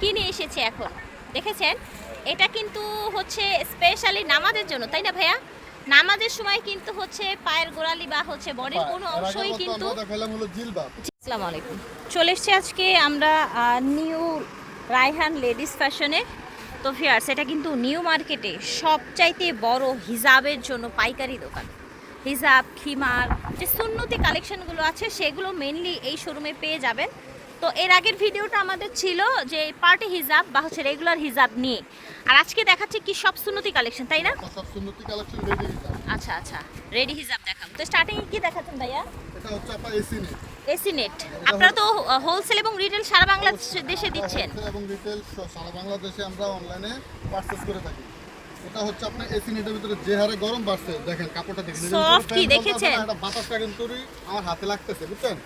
কি নিয়ে এসেছে এখন? দেখেছেন? এটা কিন্তু হচ্ছে স্পেশালি নামাজের জন্য তাই না ভাইয়া? নামাজের সময় কিন্তু হচ্ছে পায়ের গোড়ালি বা হচ্ছে বডির কোনো অংশই কিন্তু আসসালামু আলাইকুম চলে এসছি আজকে আমরা নিউ রায়হান লেডিস ফ্যাশনে। তো ফিয়ার্স এটা কিন্তু নিউ মার্কেটে সবচাইতে বড় হিজাবের জন্য পাইকারি দোকান। হিজাব খিমার যে সুন্নতি কালেকশনগুলো আছে সেগুলো মেনলি এই শোরুমে পেয়ে যাবেন। তো এর আগের ভিডিওটা আমাদের ছিল যে পার্টি হিজাব বা হচ্ছে রেগুলার হিজাব নিয়ে। আর আজকে দেখাচ্ছি কি সব সুন্নতি কালেকশন তাই না? সব সুন্নতি কালেকশন রেডি আচ্ছা আচ্ছা রেডি হিজাব দেখাবো। তো স্টার্টিংয়ে কি দেখাচ্ছেন ভাইয়া? এটা হচ্ছে আপনার এসি নেট এসি নেট আপনারা তো হোলসেল এবং রিটেল সারা বাংলাদেশে দিচ্ছেন। এবং রিটেল সারা বাংলাদেশে আমরা অনলাইনে পারচেজ করে থাকি। এটা হচ্ছে আপনার এসি নেটের ভিতরে যে হারে গরম বাড়ছে দেখেন কাপড়টা দেখেন। Soft কি দেখেছেন? এটা বাতাসটা কিন্তু আমার হাতে লাগতেছে বুঝছেন?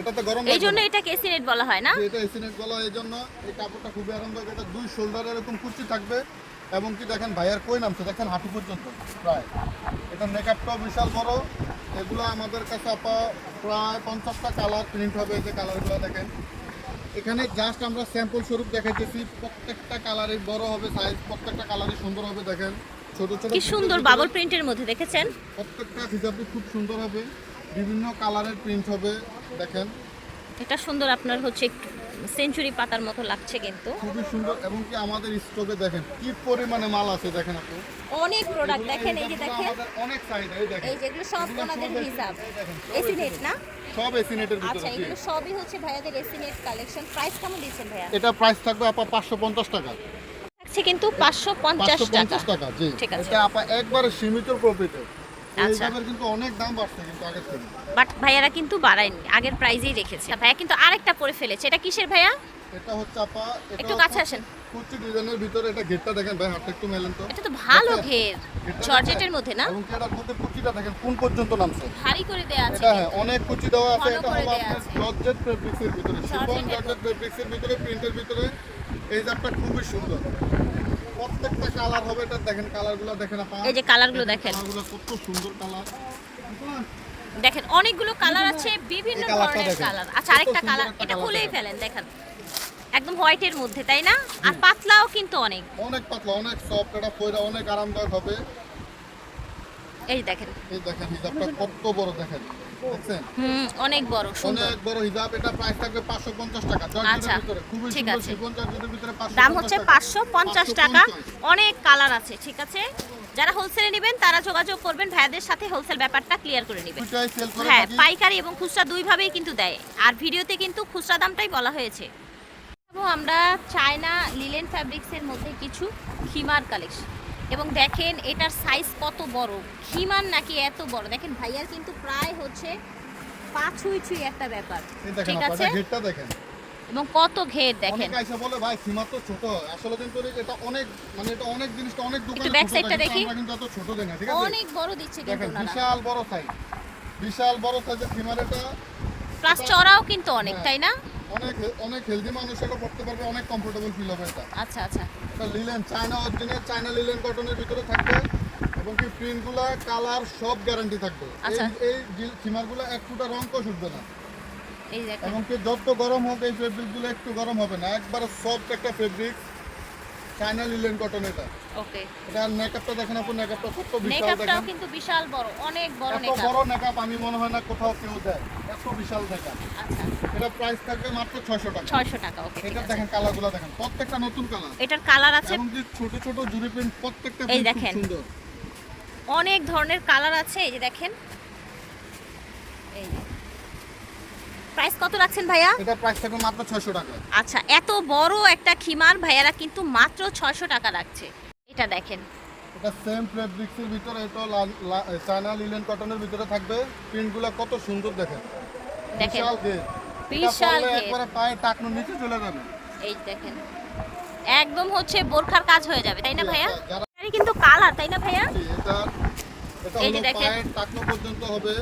এটাতে গরম এই জন্য এটাকে এসি বলা হয় না? এটা এসি নেট বলা হয় এই জন্য এই কাপড়টা খুবই আরামদায়ক। এটা দুই শোল্ডার এরকম কুচি থাকবে এবং কি দেখেন ভাইয়ার কই নামছে দেখেন হাঁটু পর্যন্ত প্রায়। এটা মেকআপটাও বিশাল বড়। এগুলো আমাদের কাছে আপা প্রায় পঞ্চাশটা কালার প্রিন্ট হবে যে কালারগুলো দেখেন। এখানে জাস্ট আমরা স্যাম্পল স্বরূপ দেখাইতেছি প্রত্যেকটা কালারই বড় হবে সাইজ প্রত্যেকটা কালারই সুন্দর হবে দেখেন। ছোট ছোট কি সুন্দর বাবল প্রিন্টের মধ্যে দেখেছেন? প্রত্যেকটা হিসাবে খুব সুন্দর হবে। বিভিন্ন কালারের প্রিন্ট হবে দেখেন। এটা সুন্দর আপনার হচ্ছে একটু সেঞ্চুরি পাতার মতো লাগছে কিন্তু। খুবই সুন্দর এবং কি আমাদের স্টকে দেখেন কি পরিমাণে মাল আছে দেখেন আপনি। অনেক প্রোডাক্ট দেখেন এই যে দেখেন। অনেক চাহিদা এই দেখেন। এই যেগুলো সব ওনাদের সব হিসাব। AC net. না সব এসি নেটের আচ্ছা ভিতরে জি। এগুলো সবই হচ্ছে ভাইয়াদের এসি নেট কালেকশন প্রাইস কেমন দিচ্ছেন ভাইয়া? এটা প্রাইস থাকবে আপা পাঁচশো পঞ্চাশ টাকা। থাকছে কিন্তু পাঁচশো পঞ্চাশ পাঁচশো টাকা পঞ্চাশ টাকা। জি। ঠিক আছে। এটা আপা একবারে সীমিত প্রফিটে এই আচ্ছা। কিন্তু অনেক দাম বাড়ছে কিন্তু আগের থেকে। বাট ভাইয়ারা কিন্তু বাড়ায়নি আগের প্রাইজেই রেখেছে। ভাইয়া কিন্তু আরেকটা পরে ফেলেছে এটা কিসের ভাইয়া? এটা হচ্ছে আপা একটু কাছে আসেন। কুচি ডিজাইনের ভিতরে এটা ঘেরটা দেখেন ভাই হাতটা একটু মেলেন তো। এটা তো ভালো? ঘের জর্জেটের মধ্যে না? এবং এটার মধ্যে কুচিটা দেখেন কোন পর্যন্ত নামছে? ভারী করে দেয়া আছে এটা হ্যাঁ অনেক কুচি দেওয়া আছে এটা হলো আপনার জর্জেট ফেব্রিক্সের ভিতরে শিফন জর্জেট ফেব্রিক্সের ভিতরে প্রিন্টের ভিতরে। এই জাতটা খুবই সুন্দর। প্রত্যেকটা কালার হবে এটা দেখেন কালারগুলো দেখেন আপা। এই যে কালারগুলো দেখেন। কালারগুলো কত সুন্দর কালার দেখেন অনেকগুলো কালার আছে বিভিন্ন ধরনের কালার আচ্ছা আরেকটা কালার এটা খুলেই। ফেলেন দেখেন। একদম হোয়াইটের মধ্যে তাই না? আর পাতলাও কিন্তু অনেক। অনেক পাতলা অনেক সফট এটা পয়রা অনেক আরামদায়ক হবে। এই দেখেন। এই দেখেন হিজাবটা কত বড় দেখেন। হুম অনেক বড় সুন্দর। অনেক বড় হিজাব এটা প্রাইস থাকবে পাঁচশো পঞ্চাশ টাকা আচ্ছা, ঠিক আছে। দাম হচ্ছে পাঁচশো পঞ্চাশ টাকা। অনেক কালার আছে ঠিক আছে? যারা হোলসেলে নেবেন তারা যোগাযোগ করবেন ভাইয়াদের সাথে হোলসেল ব্যাপারটা ক্লিয়ার করে নেবেন। হ্যাঁ পাইকারি এবং খুচরা দুইভাবেই কিন্তু দেয়। আর ভিডিওতে কিন্তু খুচরা দামটাই বলা হয়েছে। আমরা চায়না লিলেন ফ্যাব্রিক্সের মধ্যে কিছু খিমার কালেকশন এবং দেখেন এটার সাইজ কত বড়। খিমার নাকি এত বড়। দেখেন ভাইয়ার কিন্তু প্রায় হচ্ছে পাঁচ ছুঁই ছুঁই একটা ব্যাপার। ঠিক আছে? ঘেরটা দেখেন। এবং কত ঘের দেখেন। অনেক আইসা বলে ভাই সীমা তো ছোট। আসলে কিন্তু এটা অনেক মানে এটা অনেক জিনিসটা অনেক দোকানে back ছোট side টা থাকে, দেখি। আমরা কিন্তু এত ছোট দেই না ঠিক আছে? অনেক বড় দিচ্ছে কিন্তু দেখেন বিশাল বড় সাইজ বিশাল বড় সাইজের সীমার এটা প্লাস চড়াও কিন্তু অনেক হ্যাঁ। তাই না? অনেক অনেক হেলদি মানুষ এটা পড়তে পারবে অনেক কমফোর্টেবল ফিল হবে এটা। আচ্ছা আচ্ছা। এটা linen China original China linen কটনের ভিতরে থাকবে এবং কি প্রিন্টগুলো কালার সব গ্যারান্টি থাকবে। আচ্ছা। এই এই এক ফুটা রং কষ উঠবে না। এবং কি যত গরম হোক এই ফেব্রিকগুলো একটু গরম হবে না একবারে সফট একটা ফেব্রিক চায়না লিলেন কটন এটা। ওকে এটা মেকআপটা দেখেন আপনি মেকআপটা কত বিশাল মেকআপটাও কিন্তু বিশাল বড় অনেক বড় মেকআপ বড় মেকআপ আমি মনে হয় না কোথাও কেউ দেয়। এত বিশাল মেকআপ আচ্ছা। এটা প্রাইস থাকবে মাত্র ছয়শো টাকা। ছয়শো টাকা ওকে এটা দেখেন কালারগুলো দেখেন প্রত্যেকটা নতুন কালার এটার কালার আছে ছোট ছোট জুড়ি প্রিন্ট প্রত্যেকটা এই দেখেন। অনেক ধরনের কালার আছে এই যে দেখেন। এই প্রাইস কত রাখছেন ভাইয়া? এটা প্রাইস থাকবে মাত্র ছয়শো টাকা। আচ্ছা এত বড় একটা খিমার ভাইয়ারা কিন্তু মাত্র ছয়শো টাকা রাখছে। এটা দেখেন। এটা সেম ফেব্রিক্সের ভিতরে এটা চায়না লিলেন কটনের ভিতরে থাকবে। প্রিন্টগুলো কত সুন্দর দেখেন। দেখেন। বিশাল ঘের। বিশাল ঘের। একবারে পায়ে টাকনো নিচে চলে যাবে। এই দেখেন। একদম হচ্ছে বোরখার কাজ হয়ে যাবে তাই না ভাইয়া? যারা কিন্তু কালার তাই না ভাইয়া? এটা এটা এই যে দেখেন। টাকনো পর্যন্ত হবে।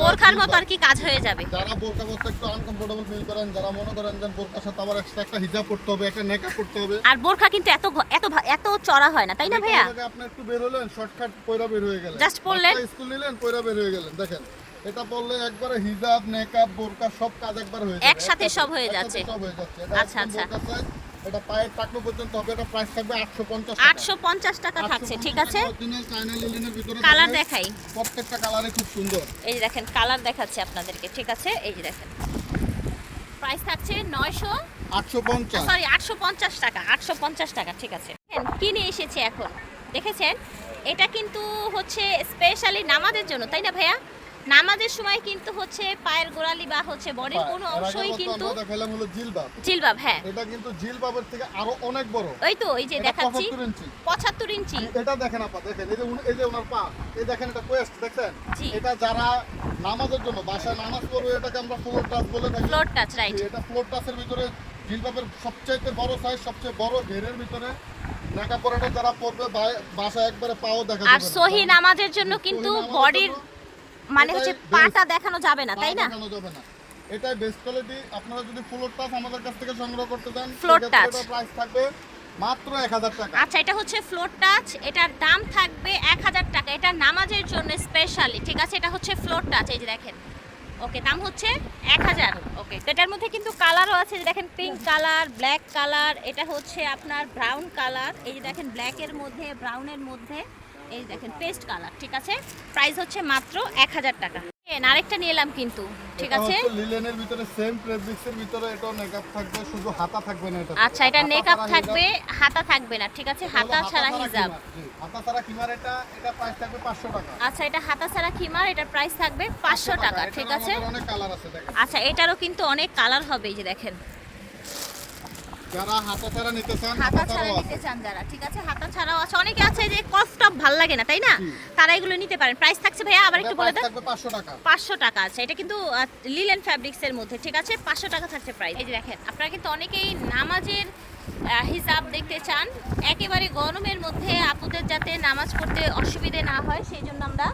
বোরখার মতো আর কি কাজ হয়ে যাবে। যারা বোরকা পরতে একটু আনকমফোর্টেবল ফিল করেন যারা মনে করেন যে বোরকার সাথে আবার এক্সট্রা একটা হিজাব পড়তে হবে একটা নেকআপ পড়তে হবে। আর বোরখা কিন্তু এত এত এত চড়া হয় না তাই না ভাইয়া? আপনি একটু বের হলেন শর্টকাট পয়রা বের হয়ে গেলেন। পরলেন। বাচ্চা স্কুল নিলেন পয়রা বের হয়ে গেলেন দেখেন। এটা পরলে একবারে হিজাব নেকআপ বোরকা সব কাজ একবার হয়ে যাবে। একসাথে সব হয়ে যাচ্ছে। সব হয়ে যাচ্ছে। আচ্ছা, আচ্ছা। এটা পায়ের টাকনো পর্যন্ত হবে এটা প্রাইস থাকবে আটশো পঞ্চাশ আটশো পঞ্চাশ টাকা থাকছে ঠিক আছে? অরিজিনাল চায়না লিলিনের ভিতরে কালার দেখাই। প্রত্যেকটা কালারে খুব সুন্দর। এই দেখেন কালার দেখাচ্ছে আপনাদেরকে ঠিক আছে? এই যে দেখেন। প্রাইস থাকছে নয়শো আটশো পঞ্চাশ। সরি আটশো পঞ্চাশ টাকা আটশো পঞ্চাশ টাকা ঠিক আছে। দেখেন, কি নিয়ে এসেছে এখন। দেখেছেন? এটা কিন্তু হচ্ছে স্পেশালি নামাজের জন্য তাই না ভাইয়া? নামাজের সময় কিন্তু হচ্ছে পায়ের গোড়ালি বা হচ্ছে বডির কোনো অংশই কিন্তু জিলবাব। হ্যাঁ। এটা কিন্তু জিলবাবের থেকে আরও অনেক বড়। ওই তো এই যে দেখাচ্ছি। 75 ইঞ্চি। এটা দেখেন আপা দেখেন এই যে এই যে ওনার পা এই দেখেন এটা কোয়েস্ট দেখছেন? জি। এটা যারা নামাজের জন্য বাসায় নামাজ পড়বে এটাকে আমরা ফ্লোর টাচ বলে থাকি। ফ্লোর টাচ রাইট এটা ফ্লোর টাচের ভিতরে জিলবাবের সবচেয়ে বড় সাইজ সবচেয়ে বড় ঘেরের ভিতরে লেখাপড়াটা যারা পড়বে বা- বাসায় একবারে পাও দেখা আর। সহি নামাজের জন্য কিন্তু বডির মানে হচ্ছে পাটা দেখানো যাবে না তাই না? যাবে বেস্ট কোয়ালিটি আপনারা যদি ফ্লোর টাচ আমাদের কাছ থেকে সংগ্রহ করতে চান Floor touch। প্রাইস থাকবে মাত্র এক হাজার টাকা। আচ্ছা এটা হচ্ছে ফ্লোর টাচ এটার দাম থাকবে এক হাজার টাকা। এটা নামাজের জন্য স্পেশালি ঠিক আছে? এটা হচ্ছে ফ্লোর টাচ এই যে দেখেন। ওকে দাম হচ্ছে এক হাজার। ওকে তো এটার মধ্যে কিন্তু কালারও আছে যে দেখেন পিঙ্ক কালার ব্ল্যাক কালার এটা হচ্ছে আপনার ব্রাউন কালার এই যে দেখেন ব্ল্যাকের মধ্যে ব্রাউনের মধ্যে এই দেখেন পেস্ট কালার ঠিক আছে? প্রাইস হচ্ছে মাত্র এক হাজার টাকা। আরেকটা নিয়ে এলাম কিন্তু ঠিক আছে? লিলেনের ভিতরে সেম ফেব্রিক্সের ভিতরে এটাও মেকআপ থাকবে শুধু হাতা থাকবে না এটা। আচ্ছা এটা নেকআপ থাকবে হাতা থাকবে না ঠিক আছে? হাতা ছাড়া হিজাব। হাতা ছাড়া কিমার এটা এটা প্রাইস থাকবে 500 টাকা। আচ্ছা এটা হাতা ছাড়া খিমার এটার প্রাইস থাকবে পাঁচশো টাকা ঠিক আছে? অনেক কালার আছে দেখেন। আচ্ছা এটারও কিন্তু অনেক কালার হবে এই যে দেখেন। যারা হাতা ছাড়া নিতে চান হাতা হাতা ছাড়া নিতে চান যারা ঠিক আছে? হাতা ছাড়াও আছে। অনেকে আছে যে কফ টপ ভালো লাগে না তাই না? তারা এগুলো নিতে পারেন। প্রাইস থাকছে ভাইয়া আবার একটু বলে দেন। 500 টাকা। আছে। এটা কিন্তু লিলেন ফ্যাব্রিক্স এর মধ্যে ঠিক আছে? পাঁচশো টাকা থাকছে প্রাইস এই যে দেখেন আপনারা কিন্তু অনেকেই নামাজের হিসাব দেখতে চান। একেবারে গরমের মধ্যে আপুদের যাতে নামাজ পড়তে অসুবিধে না হয় সেই জন্য আমরা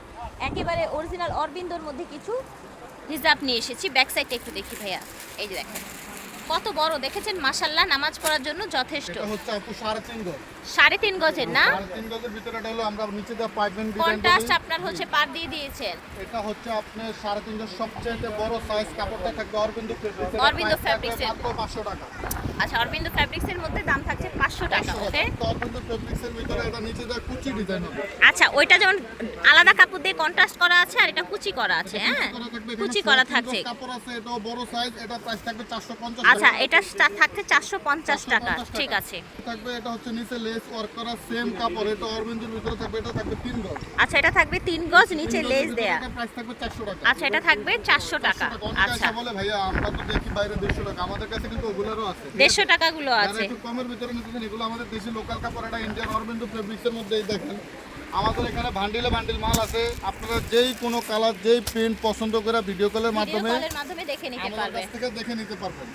একেবারে অরিজিনাল অরবিন্দর মধ্যে কিছু হিজাব নিয়ে এসেছি। ব্যাক সাইডটা একটু দেখি ভাইয়া। এই যে দেখেন। কত বড়? দেখেছেন? মাশাল্লাহ নামাজ পড়ার জন্য যথেষ্ট। এটা হচ্ছে আপু 3.5 গজ। সাড়ে তিন গজের না? 3.5 গজের ভিতরে হলো আমরা নিচে দেওয়া পাইপলাইন কন্ট্রাস্ট আপনার হচ্ছে পার দিয়ে দিয়েছেন। এটা হচ্ছে আপনার সাড়ে গজ সবচেয়ে বড় সাইজ কাপড়টা থাকবে অরবিন্দ ফেব্রিক্স ফ্যাব্রিক্সের fabrics এর। পাঁচশো টাকা। আচ্ছা অরবিন্দ ফ্যাব্রিক্স এর মধ্যে দাম থাকছে পাঁচশো টাকা। ওকে তো অরবিন্দু ভিতরে এটা নিচে দেওয়া কুচি ডিজাইন হবে। আচ্ছা ওইটা যেমন আলাদা কাপড় দিয়ে কন্ট্রাস্ট করা আছে আর এটা কুচি করা আছে হ্যাঁ? থাকবে, কুচি করা থাকছে। কাপড় আছে এটাও বড় সাইজ এটা প্রাইস থাকবে চারশো পঞ্চাশ আচ্ছা এটা থাকছে চারশো পঞ্চাশ টাকা ঠিক আছে। থাকবে এটা হচ্ছে নিচে লেস ওয়ার্ক করা সেম কাপড় এটা অরবিন্দুর ভিতরে থাকবে এটা থাকবে তিন গজ। আচ্ছা এটা থাকবে তিন গজ নিচে লেস দেয়া। প্রাইস থাকবে চারশো টাকা। আচ্ছা এটা থাকবে চারশো টাকা। আচ্ছা। বলে ভাইয়া আমরা তো দেখি বাইরে দেড়শো টাকা। আমাদের কাছে কিন্তু ওগুলোরও আছে। দেড়শো টাকাগুলো আছে। একটু কমের ভিতরে নিতেছেন এগুলো আমাদের দেশি লোকাল কাপড় এটা ইন্ডিয়ান অরবিন্দু ফেব্রিক্সের মধ্যেই দেখেন। আমাদের এখানে ভান্ডিলে ভান্ডিল মাল আছে। আপনারা যেই কোনো কালার যেই প্রিন্ট পছন্দ করে ভিডিও কলের মাধ্যমে মাধ্যমে দেখে নিতে আমাদের পারবে। থেকে দেখে নিতে পারবেন।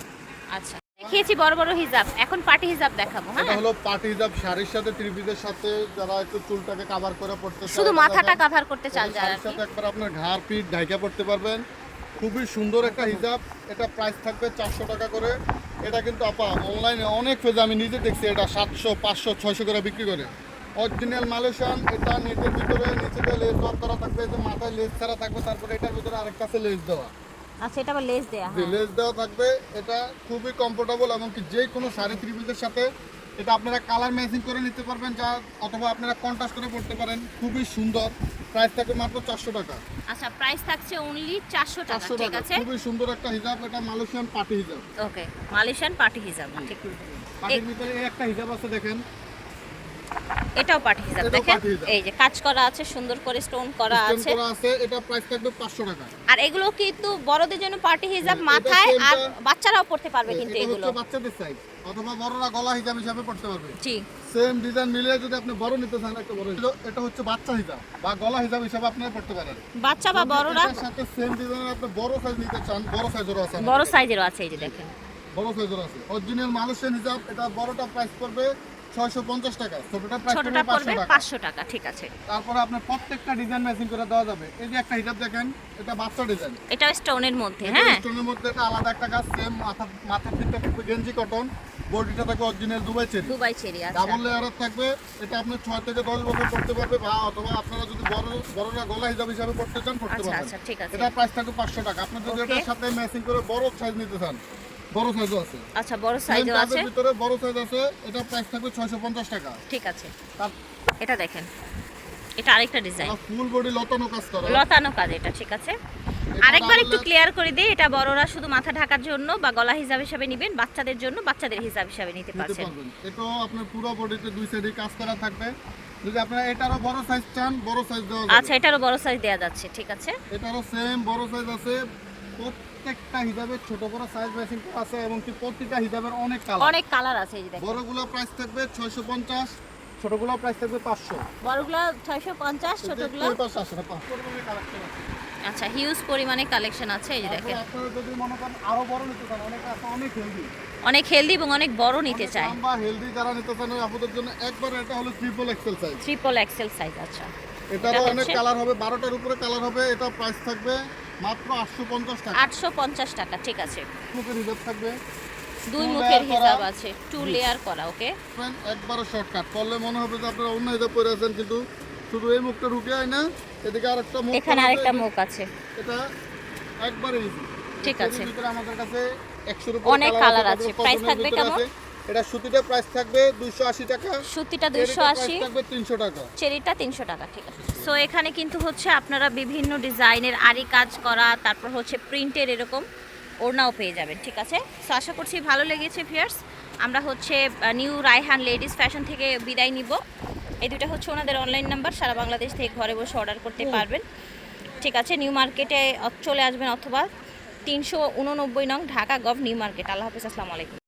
আচ্ছা দেখিয়েছি বড় বড় হিজাব। এখন পার্টি হিজাব দেখাবো এটা হ্যাঁ? হলো পার্টি হিজাব শাড়ির সাথে ত্রিপিসের সাথে যারা একটু চুলটাকে কাভার করে পড়তে শুধু মাথাটা। কাভার করতে চান এটা যারা সাথে একবার আপনার ঘাড় পিঠ ঢাইকা পড়তে পারবেন। খুবই সুন্দর একটা হিজাব। এটা প্রাইস থাকবে চারশো টাকা করে। এটা কিন্তু আপা অনলাইনে অনেক পেজে আমি নিজে দেখছি এটা সাতশো পাঁচশো ছয়শো করে বিক্রি করে। অরিজিনাল মালয়েশিয়ান এটা নেটের ভিতরে নিচে দিয়ে লেস ওয়ার্ক করা থাকবে যে মাথায় লেস ছাড়া থাকবে তারপরে এটার ভিতরে আরেকটা আছে লেস দেওয়া। আচ্ছা এটা আবার লেস দেয়া যে হ্যাঁ। লেস দেওয়া থাকবে এটা খুবই কমফোর্টেবল এমনকি যে কোনো শাড়ি সাথে এটা আপনারা কালার ম্যাচিং করে নিতে পারবেন যা অথবা আপনারা কন্ট্রাস্ট করে পড়তে পারেন খুবই সুন্দর। প্রাইস থাকবে মাত্র চারশো টাকা। আচ্ছা প্রাইস থাকছে অনলি চারশো টাকা চারশো ঠিক আছে? খুবই সুন্দর একটা হিজাব এটা মালয়েশিয়ান পার্টি হিজাব। ওকে মালয়েশিয়ান পার্টি হিজাব ঠিক। পার্টির ভিতরে একটা হিজাব আছে দেখেন। এটাও পার্টি হিজাব এটাও দেখেন। এই যে কাজ করা আছে সুন্দর করে স্টোন করা আছে। করা আছে এটা প্রাইস থাকবে পাঁচশো টাকা। আর এগুলো কিন্তু বড়দের জন্য পার্টি হিজাব মাথায়? আর বাচ্চারাও পড়তে পারবে কিন্তু এগুলো। বাচ্চাদের সাইজ অথবা বড়রা গলা হিজাব হিসাবে পড়তে পারবে। জি। সেম ডিজাইন মিলিয়ে যদি আপনি বড় নিতে চান একটা বড় এটা হচ্ছে বাচ্চা হিজাব বা গলা হিজাব হিসাবে আপনারা পড়তে পারেন। বাচ্চা বা বড়রা? সাথে সেম ডিজাইনের আপনি বড় সাইজ নিতে চান বড় সাইজেরও আছে বড় সাইজেরও আছে এই যে দেখেন। বড় সাইজের আছে। অরিজিনাল মালয়েশিয়ান হিজাব এটা বড়টা প্রাইস পড়বে ছয়শো পঞ্চাশ টাকা। ছোটটা প্রাইস ছোটটা পড়বে পাঁচশো পড়বে টাকা পাঁচশো টাকা। ঠিক আছে। তারপরে আপনার প্রত্যেকটা ডিজাইন ম্যাচিং করে দেওয়া যাবে। এই যে একটা হিজাব দেখেন এটা বাচ্চা ডিজাইন এটাও স্টোনের মধ্যে হ্যাঁ। স্টোনের মধ্যে এটা আলাদা একটা কাজ সেম মাথা মাথার ফিটটা থাকবে গেঞ্জি কটন বডিটা থাকবে original Dubai cherry Dubai cherry আছে ডাবল লেয়ারের থাকবে। এটা আপনি ছয় থেকে দশ বছর পড়তে পারবে বা অথবা আপনারা যদি বড় বড়রা গলা হিসাব হিসাবে পড়তে চান পড়তে আচ্ছা পারবেন। আচ্ছা ঠিক আছে। এটা প্রাইস থাকবে পাঁচশো টাকা। আপনি যদি এটার সাথে ম্যাচিং করে বড় সাইজ নিতে চান বড় সাইজও আছে। আচ্ছা বড় সাইজও আছে? ভিতরে বড় সাইজ আছে এটা প্রাইস থাকবে ছয়শো পঞ্চাশ টাকা। ঠিক আছে। এটা দেখেন। এটা আরেকটা ডিজাইন ফুল বডি লতানো কাজ করা। লতানো কাজ এটা ঠিক আছে? এটা আরেকবার একটু ক্লিয়ার করে দিই এটা বড়রা শুধু মাথা ঢাকার জন্য বা গলা হিসাব হিসাবে নেবেন বাচ্চাদের জন্য বাচ্চাদের হিসাব হিসাবে নিতে পারছেন। এটাও আপনার পুরো বডিতে দুই সাইডে কাজ করা থাকবে। যদি আপনারা এটারও বড় সাইজ চান বড় সাইজ দেওয়া আচ্ছা এটারও বড় সাইজ দেওয়া যাচ্ছে ঠিক আছে? এটারও সেম বড় সাইজ আছে। প্রত্যেকটা হিসাবে ছোট বড় সাইজ ম্যাচিং আছে এবং কি প্রত্যেকটা হিসাবের অনেক কালার অনেক কালার আছে এই দেখেন। বড়গুলো প্রাইস থাকবে ছয়শো পঞ্চাশ ছোটগুলো প্রাইস থাকবে পাঁচশো। বড়গুলো ছয়শো পঞ্চাশ ছোটগুলো পাঁচশো আসে না পাঁচশো কালেকশন আছে। আচ্ছা হিউজ পরিমাণে কালেকশন আছে এই যে দেখেন। আপনারা যদি মনে করেন আরও বড় নিতে চান অনেক আছে অনেক হেলদি অনেক হেলদি এবং অনেক বড় নিতে চায়। বা হেলদি যারা নিতে চান ওই আপুদের জন্য একবার এটা হলো triple XL size triple XL size আচ্ছা। এটারও এটা অনেক কালার হবে বারোটার উপরে কালার হবে এটা প্রাইস থাকবে মাত্র আটশো পঞ্চাশ টাকা। আটশো পঞ্চাশ টাকা ঠিক আছে। মুখের হিসাব থাকবে। দুই মুখের হিসাব আছে টু লেয়ার করা ওকে একবারে শর্টকাট করলে মনে হবে যে আপনারা অন্য হিসাব করে আছেন কিন্তু শুধু এই মুখটা ঢুকে হয় না এদিকে আরেকটা মুখ এখানে আরেকটা মুখ আছে। এটা একবারে ইজি ঠিক আছে। আমাদের কাছে 100 এর অনেক colour আছে। এর থাকবে কেমন? এটা সুতিটা প্রাইস থাকবে 280 টাকা। সুতিটা এর দুইশো এটা আশি। price থাকবে 300 টাকা। চেরিটা তিনশো টাকা ঠিক আছে। সো এখানে কিন্তু হচ্ছে আপনারা বিভিন্ন ডিজাইনের আরি কাজ করা তারপর হচ্ছে প্রিন্টের এরকম ওড়নাও পেয়ে যাবেন ঠিক আছে? সো আশা করছি ভালো লেগেছে ফিয়ার্স আমরা হচ্ছে নিউ রায়হান লেডিস ফ্যাশন থেকে বিদায় নিব। এই দুটো হচ্ছে ওনাদের অনলাইন নাম্বার সারা বাংলাদেশ থেকে ঘরে বসে অর্ডার করতে পারবেন। ঠিক আছে নিউ মার্কেটে চলে আসবেন অথবা তিনশো উননব্বই নং ঢাকা গভ নিউ মার্কেট আল্লাহ হাফিজ আসসালামু আলাইকুম।